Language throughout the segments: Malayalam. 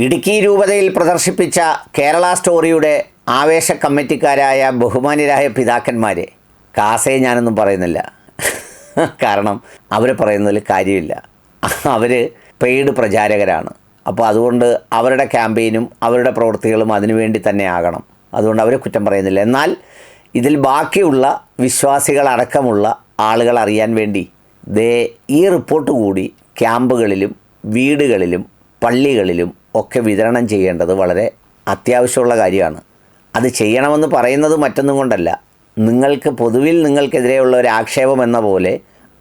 ഇടുക്കി രൂപതയിൽ പ്രദർശിപ്പിച്ച കേരള സ്റ്റോറിയുടെ ആവേശ കമ്മിറ്റിക്കാരായ ബഹുമാന്യരായ പിതാക്കന്മാരെ. കാസയെ ഞാനൊന്നും പറയുന്നില്ല. കാരണം അവർ പറയുന്നതിൽ കാര്യമില്ല. അവർ പെയ്ഡ് പ്രചാരകരാണ്. അപ്പോൾ അതുകൊണ്ട് അവരുടെ ക്യാമ്പയിനും അവരുടെ പ്രവൃത്തികളും അതിനുവേണ്ടി തന്നെ ആകണം. അതുകൊണ്ട് അവരെ കുറ്റം പറയുന്നില്ല. എന്നാൽ ഇതിൽ ബാക്കിയുള്ള വിശ്വാസികളടക്കമുള്ള ആളുകൾ അറിയാൻ വേണ്ടി ദേ ഈ റിപ്പോർട്ട് കൂടി ക്യാമ്പുകളിലും വീടുകളിലും പള്ളികളിലും ഒക്കെ വിതരണം ചെയ്യേണ്ടത് വളരെ അത്യാവശ്യമുള്ള കാര്യമാണ്. അത് ചെയ്യണമെന്ന് പറയുന്നത് മറ്റൊന്നും കൊണ്ടല്ല. നിങ്ങൾക്ക് പൊതുവിൽ നിങ്ങൾക്കെതിരെയുള്ള ഒരു ആക്ഷേപം എന്ന പോലെ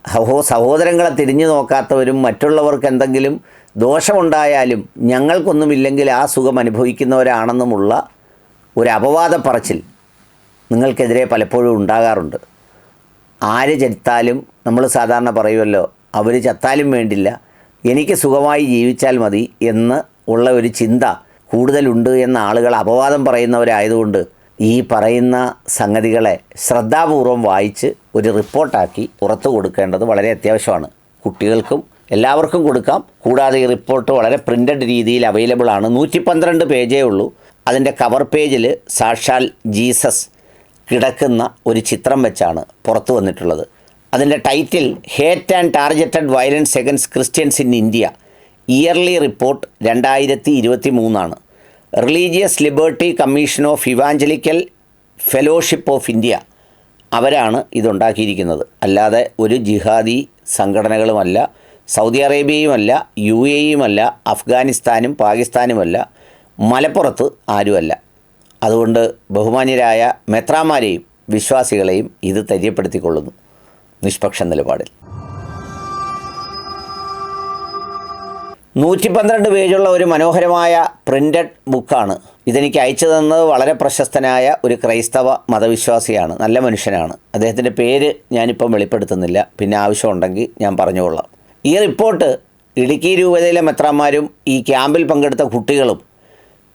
സഹോ സഹോദരങ്ങളെ തിരിഞ്ഞു നോക്കാത്തവരും മറ്റുള്ളവർക്ക് എന്തെങ്കിലും ദോഷമുണ്ടായാലും ഞങ്ങൾക്കൊന്നുമില്ലെങ്കിൽ ആ സുഖം അനുഭവിക്കുന്നവരാണെന്നുമുള്ള ഒരു അപവാദ പറച്ചിൽ നിങ്ങൾക്കെതിരെ പലപ്പോഴും ഉണ്ടാകാറുണ്ട്. ആര് ചെത്താലും നമ്മൾ സാധാരണ പറയുമല്ലോ അവർ ചത്താലും വേണ്ടില്ല എനിക്ക് സുഖമായി ജീവിച്ചാൽ മതി എന്ന് ഉള്ള ഒരു ചിന്ത കൂടുതലുണ്ട് എന്ന ആളുകൾ അപവാദം പറയുന്നവരായതുകൊണ്ട് ഈ പറയുന്ന സംഗതികളെ ശ്രദ്ധാപൂർവം വായിച്ച് ഒരു റിപ്പോർട്ടാക്കി പുറത്തു കൊടുക്കേണ്ടത് വളരെ അത്യാവശ്യമാണ്. കുട്ടികൾക്കും എല്ലാവർക്കും കൊടുക്കാം. കൂടാതെ ഈ റിപ്പോർട്ട് വളരെ പ്രിന്റഡ് രീതിയിൽ അവൈലബിൾ ആണ്. നൂറ്റി പന്ത്രണ്ട് പേജേ ഉള്ളൂ. അതിന്റെ കവർ പേജിൽ സാക്ഷാൽ ജീസസ് കിടക്കുന്ന ഒരു ചിത്രം വെച്ചാണ് പുറത്തു വന്നിട്ടുള്ളത്. അതിന്റെ title hate and targeted violence against Christians in India early report രണ്ടായിരത്തി ഇരുപത്തി മൂന്നാണ് religious liberty commission of evangelical fellowship of India അവരാണ് ഇതുണ്ടാക്കിയിരിക്കുന്നത്. അല്ലാതെ ഒരു ജിഹാദി സംഘടനകളുമല്ല സൗദി അറേബ്യയുമല്ല യു എയുമല്ല അഫ്ഗാനിസ്ഥാനും പാകിസ്ഥാനുമല്ല മലപ്പുറത്ത് ആരുമല്ല. അതുകൊണ്ട് ബഹുമാന്യരായ മെത്രാമാരെയും വിശ്വാസികളെയും ഇത് തെര്യപ്പെടുത്തിക്കൊള്ളുന്നു നിഷ്പക്ഷ നിലപാടിൽ. നൂറ്റി പന്ത്രണ്ട് പേജുള്ള ഒരു മനോഹരമായ പ്രിന്റഡ് ബുക്കാണ് ഇതെനിക്ക് അയച്ചു തന്നത് വളരെ പ്രശസ്തനായ ഒരു ക്രൈസ്തവ മതവിശ്വാസിയാണ് നല്ല മനുഷ്യനാണ്. അദ്ദേഹത്തിന്റെ പേര് ഞാനിപ്പം വെളിപ്പെടുത്തുന്നില്ല. പിന്നെ ആവശ്യമുണ്ടെങ്കിൽ ഞാൻ പറഞ്ഞുകൊള്ളാം. ഈ റിപ്പോർട്ട് ഇടുക്കി രൂപതയിലെ മെത്രാന്മാരും ഈ ക്യാമ്പിൽ പങ്കെടുത്ത കുട്ടികളും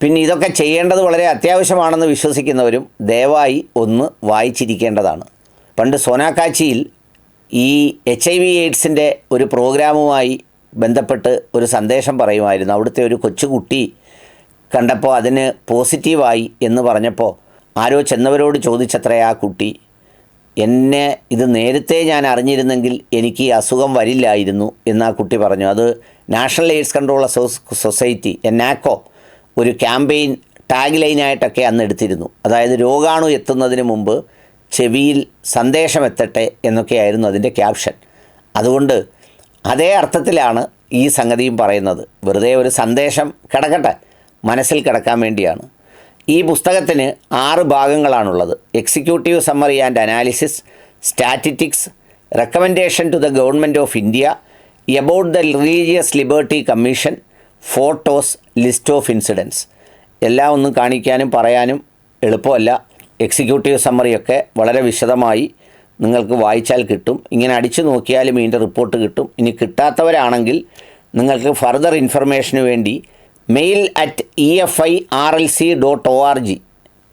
പിന്നെ ഇതൊക്കെ ചെയ്യേണ്ടത് വളരെ അത്യാവശ്യമാണെന്ന് വിശ്വസിക്കുന്നവരും ദയവായി ഒന്ന് വായിച്ചിരിക്കേണ്ടതാണ്. പണ്ട് സോനാക്കാച്ചിയിൽ ഈ എച്ച് ഐ വി എയ്ഡ്സിന്റെ ഒരു പ്രോഗ്രാമുമായി ബന്ധപ്പെട്ട് ഒരു സന്ദേശം പറയുമായിരുന്നു. അവിടുത്തെ ഒരു കൊച്ചുകുട്ടി കണ്ടപ്പോൾ അതിന് പോസിറ്റീവായി എന്ന് പറഞ്ഞപ്പോൾ ആരോ ചെന്നവരോട് ചോദിച്ചത്രേ ആ കുട്ടി എന്നെ ഇത് നേരത്തെ ഞാൻ അറിഞ്ഞിരുന്നെങ്കിൽ എനിക്ക് ഈ അസുഖം വരില്ലായിരുന്നു എന്ന് ആ കുട്ടി പറഞ്ഞു. അത് national AIDS control society NACO ഒരു ക്യാമ്പയിൻ ടാഗ് ലൈനായിട്ടൊക്കെ അന്ന് എടുത്തിരുന്നു. അതായത് രോഗാണു എത്തുന്നതിന് മുമ്പ് ചെവിയിൽ സന്ദേശം എത്തട്ടെ എന്നൊക്കെയായിരുന്നു അതിന്റെ ക്യാപ്ഷൻ. അതുകൊണ്ട് അതേ അർത്ഥത്തിലാണ് ഈ സംഗതിയും പറയുന്നത്. വെറുതെ ഒരു സന്ദേശം കിടക്കട്ടെ. മനസ്സിൽ കിടക്കാൻ വേണ്ടിയാണ്. ഈ പുസ്തകത്തിന് ആറ് ഭാഗങ്ങളാണുള്ളത്. Executive summary and analysis statistics recommendation to the government of India about the religious liberty commission photos list of incidents എല്ലാം ഒന്നും കാണിക്കാനും പറയാനും എളുപ്പമല്ല. എക്സിക്യൂട്ടീവ് സമ്മറിയൊക്കെ വളരെ വിശദമായി നിങ്ങൾക്ക് വായിച്ചാൽ കിട്ടും. ഇങ്ങനെ അടിച്ചു നോക്കിയാലും ഇതിന്റെ റിപ്പോർട്ട് കിട്ടും. ഇനി കിട്ടാത്തവരാണെങ്കിൽ നിങ്ങൾക്ക് ഫർദർ ഇൻഫർമേഷന് വേണ്ടി mail at E F I R L C dot O R G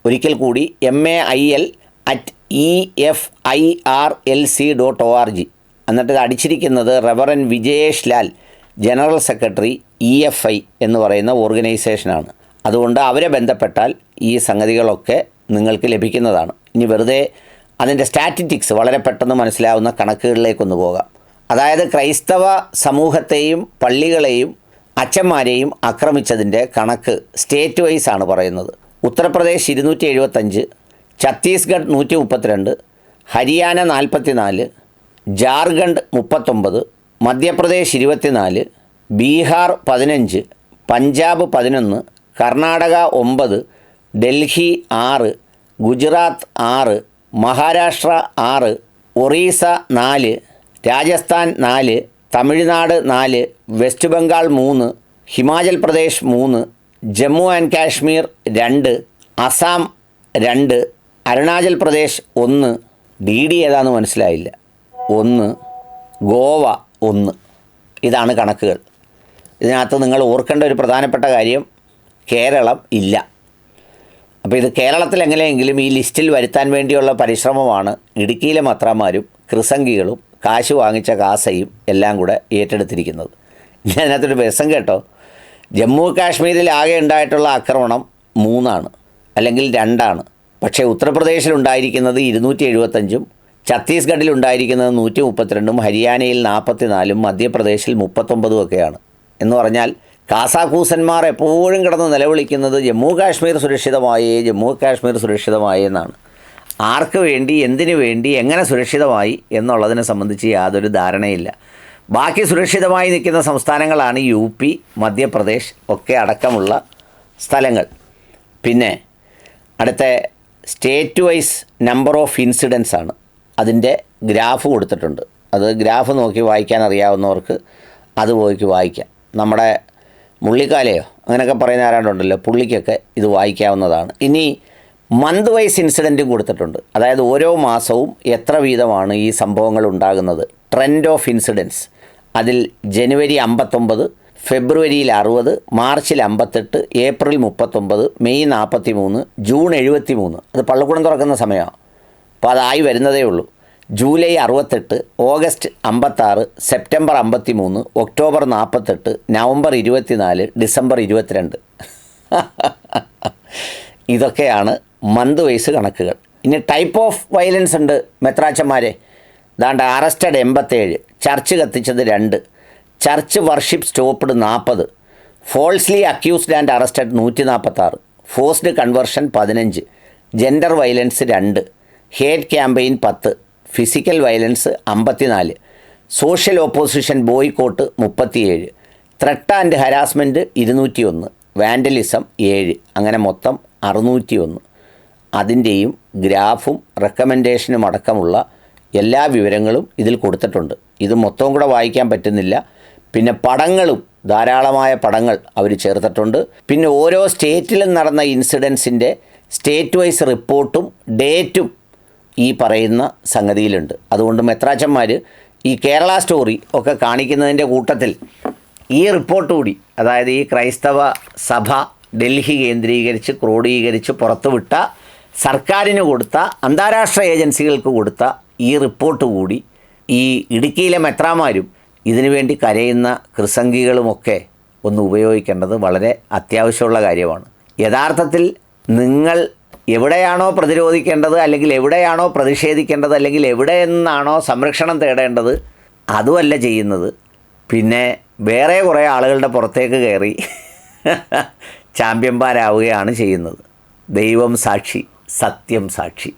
ഒരിക്കൽ കൂടി M A I L at E F I R L C dot O R G എന്നിട്ട് ഇത് അടിച്ചിരിക്കുന്നത് reverend Vijayesh Lal general secretary E F I എന്ന് പറയുന്ന ഓർഗനൈസേഷനാണ് അതുകൊണ്ട് അവരെ ബന്ധപ്പെട്ടാൽ ഈ സംഗതികളൊക്കെ നിങ്ങൾക്ക് ലഭിക്കുന്നതാണ്. ഇനി വെറുതെ അതിന്റെ സ്റ്റാറ്റിറ്റിക്സ് വളരെ പെട്ടെന്ന് മനസ്സിലാവുന്ന കണക്കുകളിലേക്കൊന്ന് പോകാം. അതായത് ക്രൈസ്തവ സമൂഹത്തെയും പള്ളികളെയും അച്ഛന്മാരെയും ആക്രമിച്ചതിന്റെ കണക്ക് സ്റ്റേറ്റ് വൈസ് ആണ് പറയുന്നത്. ഉത്തർപ്രദേശ് ഇരുന്നൂറ്റി എഴുപത്തഞ്ച് ഛത്തീസ്ഗഡ് നൂറ്റി മുപ്പത്തിരണ്ട് ഹരിയാന നാൽപ്പത്തിനാല് ജാർഖണ്ഡ് മുപ്പത്തൊമ്പത് മധ്യപ്രദേശ് ഇരുപത്തിനാല് ബീഹാർ പതിനഞ്ച് പഞ്ചാബ് പതിനൊന്ന് കർണാടക ഒമ്പത് ഡൽഹി ആറ് ഗുജറാത്ത് ആറ് മഹാരാഷ്ട്ര ആറ് ഒറീസ നാല് രാജസ്ഥാൻ നാല് തമിഴ്നാട് നാല് വെസ്റ്റ് ബംഗാൾ മൂന്ന് ഹിമാചൽ പ്രദേശ് മൂന്ന് ജമ്മു ആൻഡ് കാശ്മീർ രണ്ട് അസാം രണ്ട് അരുണാചൽ പ്രദേശ് ഒന്ന് ഡി ഡി ഏതാണെന്ന് മനസ്സിലായില്ല. ഒന്ന് ഗോവ ഒന്ന്. ഇതാണ് കണക്കുകൾ. ഇതിനകത്ത് നിങ്ങൾ ഓർക്കേണ്ട ഒരു പ്രധാനപ്പെട്ട കാര്യം കേരളം ഇല്ല. അപ്പോൾ ഇത് കേരളത്തിൽ എങ്ങനെയെങ്കിലും ഈ ലിസ്റ്റിൽ വരുത്താൻ വേണ്ടിയുള്ള പരിശ്രമമാണ് ഇടുക്കിയിലെ മത്രാമാരും ക്രിസംഗികളും കാശ് വാങ്ങിച്ച കാസയും എല്ലാം കൂടെ ഏറ്റെടുത്തിരിക്കുന്നത്. ഞാൻ അതിനകത്തൊരു രസം കേട്ടോ. ജമ്മു കാശ്മീരിൽ ആകെ ഉണ്ടായിട്ടുള്ള ആക്രമണം മൂന്നാണ് അല്ലെങ്കിൽ രണ്ടാണ്. പക്ഷേ ഉത്തർപ്രദേശിൽ ഉണ്ടായിരിക്കുന്നത് ഇരുന്നൂറ്റി എഴുപത്തഞ്ചും ഛത്തീസ്ഗഡിൽ ഉണ്ടായിരിക്കുന്നത് നൂറ്റി മുപ്പത്തിരണ്ടും ഹരിയാനയിൽ നാൽപ്പത്തിനാലും മധ്യപ്രദേശിൽ മുപ്പത്തൊമ്പതും ഒക്കെയാണ്. എന്ന് പറഞ്ഞാൽ കാസാക്കൂസന്മാർ എപ്പോഴും കിടന്ന് നിലവിളിക്കുന്നത് ജമ്മു കാശ്മീർ സുരക്ഷിതമായി ജമ്മു കാശ്മീർ സുരക്ഷിതമായി എന്നാണ്. ആർക്ക് വേണ്ടി എന്തിനു വേണ്ടി എങ്ങനെ സുരക്ഷിതമായി എന്നുള്ളതിനെ സംബന്ധിച്ച് യാതൊരു ധാരണയില്ല. ബാക്കി സുരക്ഷിതമായി നിൽക്കുന്ന സംസ്ഥാനങ്ങളാണ് യു പി മധ്യപ്രദേശ് ഒക്കെ അടക്കമുള്ള സ്ഥലങ്ങൾ. പിന്നെ അടുത്ത state wise number of incidents ആണ്. അതിന്റെ ഗ്രാഫ് കൊടുത്തിട്ടുണ്ട്. അത് ഗ്രാഫ് നോക്കി വായിക്കാൻ അറിയാവുന്നവർക്ക് അത് പോയിക്ക് വായിക്കാം. നമ്മുടെ മുള്ളിക്കാലയോ? അങ്ങനെയൊക്കെ പറയുന്ന ആരാണ്ടുണ്ടല്ലോ? പുള്ളിക്കൊക്കെ ഇത് വായിക്കാവുന്നതാണ്. ഇനി മന്ത് വൈസ് ഇൻസിഡന്റും കൊടുത്തിട്ടുണ്ട്. അതായത് ഓരോ മാസവും എത്ര വീതമാണ് ഈ സംഭവങ്ങൾ ഉണ്ടാകുന്നത്? ട്രെൻഡ് ഓഫ് ഇൻസിഡൻസ് അതിൽ ജനുവരി അമ്പത്തൊമ്പത് ഫെബ്രുവരിയിൽ അറുപത് മാർച്ചിൽ അമ്പത്തെട്ട് ഏപ്രിൽ മുപ്പത്തൊമ്പത് മെയ് നാൽപ്പത്തി മൂന്ന് ജൂൺ എഴുപത്തി മൂന്ന് അത് പള്ളിക്കൂടം തുറക്കുന്ന സമയമാണ്. അപ്പോൾ അതായി വരുന്നതേ ഉള്ളൂ. ജൂലൈ അറുപത്തെട്ട് ഓഗസ്റ്റ് അമ്പത്താറ് സെപ്റ്റംബർ അമ്പത്തി മൂന്ന് ഒക്ടോബർ നാൽപ്പത്തെട്ട് നവംബർ ഇരുപത്തിനാല് ഡിസംബർ ഇരുപത്തിരണ്ട്. ഇതൊക്കെയാണ് മന്ത് വൈസ് കണക്കുകൾ. ഇനി ടൈപ്പ് ഓഫ് വയലൻസ് ഉണ്ട് മെത്രാച്ചന്മാരെ. ദാണ്ട് അറസ്റ്റഡ് എൺപത്തേഴ് ചർച്ച് കത്തിച്ചത് രണ്ട് ചർച്ച് വർഷിപ്പ് സ്റ്റോപ്പ്ഡ് നാൽപ്പത് ഫോൾസ്ലി അക്യൂസ്ഡ് ആൻഡ് അറസ്റ്റഡ് നൂറ്റി നാൽപ്പത്താറ് ഫോഴ്സ്ഡ് കൺവേർഷൻ പതിനഞ്ച് ജെൻഡർ വയലൻസ് രണ്ട് ഹേറ്റ് ക്യാമ്പയിൻ പത്ത് ഫിസിക്കൽ വയലൻസ് അമ്പത്തിനാല് സോഷ്യൽ ഓപ്പോസിഷൻ ബോയ്ക്കോട്ട് മുപ്പത്തിയേഴ് ത്രട്ട് ആൻഡ് ഹരാസ്മെന്റ് ഇരുന്നൂറ്റി ഒന്ന് വാൻഡലിസം ഏഴ് അങ്ങനെ മൊത്തം അറുന്നൂറ്റി ഒന്ന് അതിന്റെയും ഗ്രാഫും റെക്കമെൻഡേഷനും അടക്കമുള്ള എല്ലാ വിവരങ്ങളും ഇതിൽ കൊടുത്തിട്ടുണ്ട്. ഇത് മൊത്തവും കൂടെ വായിക്കാൻ പറ്റുന്നില്ല. പിന്നെ പടങ്ങളും ധാരാളമായ പടങ്ങൾ അവർ ചേർത്തിട്ടുണ്ട്. പിന്നെ ഓരോ സ്റ്റേറ്റിലും നടന്ന ഇൻസിഡൻസിന്റെ സ്റ്റേറ്റ് വൈസ് റിപ്പോർട്ടും ഡേറ്റും ഈ പറയുന്ന സംഗതിയിലുണ്ട്. അതുകൊണ്ട് മെത്രാച്ചന്മാർ ഈ കേരള സ്റ്റോറി ഒക്കെ കാണിക്കുന്നതിന്റെ കൂട്ടത്തിൽ ഈ റിപ്പോർട്ട് കൂടി അതായത് ഈ ക്രൈസ്തവ സഭ ഡൽഹി കേന്ദ്രീകരിച്ച് ക്രോഡീകരിച്ച് പുറത്തുവിട്ട സർക്കാരിന് കൊടുത്ത അന്താരാഷ്ട്ര ഏജൻസികൾക്ക് കൊടുത്ത ഈ റിപ്പോർട്ട് കൂടി ഈ ഇടുക്കിയിലെ മെത്രാമാരും ഇതിനുവേണ്ടി കരയുന്ന കൃസംഗികളുമൊക്കെ ഒന്ന് ഉപയോഗിക്കേണ്ടത് വളരെ അത്യാവശ്യമുള്ള കാര്യമാണ്. യഥാർത്ഥത്തിൽ നിങ്ങൾ എവിടെയാണോ പ്രതിരോധിക്കേണ്ടത് അല്ലെങ്കിൽ എവിടെയാണോ പ്രതിഷേധിക്കേണ്ടത് അല്ലെങ്കിൽ എവിടെ നിന്നാണോ സംരക്ഷണം തേടേണ്ടത് അതുമല്ല ചെയ്യുന്നത്. പിന്നെ വേറെ കുറേ ആളുകളുടെ പുറത്തേക്ക് കയറി ചാമ്പ്യന്മാരാവുകയാണ് ചെയ്യുന്നത്. ദൈവം സാക്ഷി സത്യം സാക്ഷി.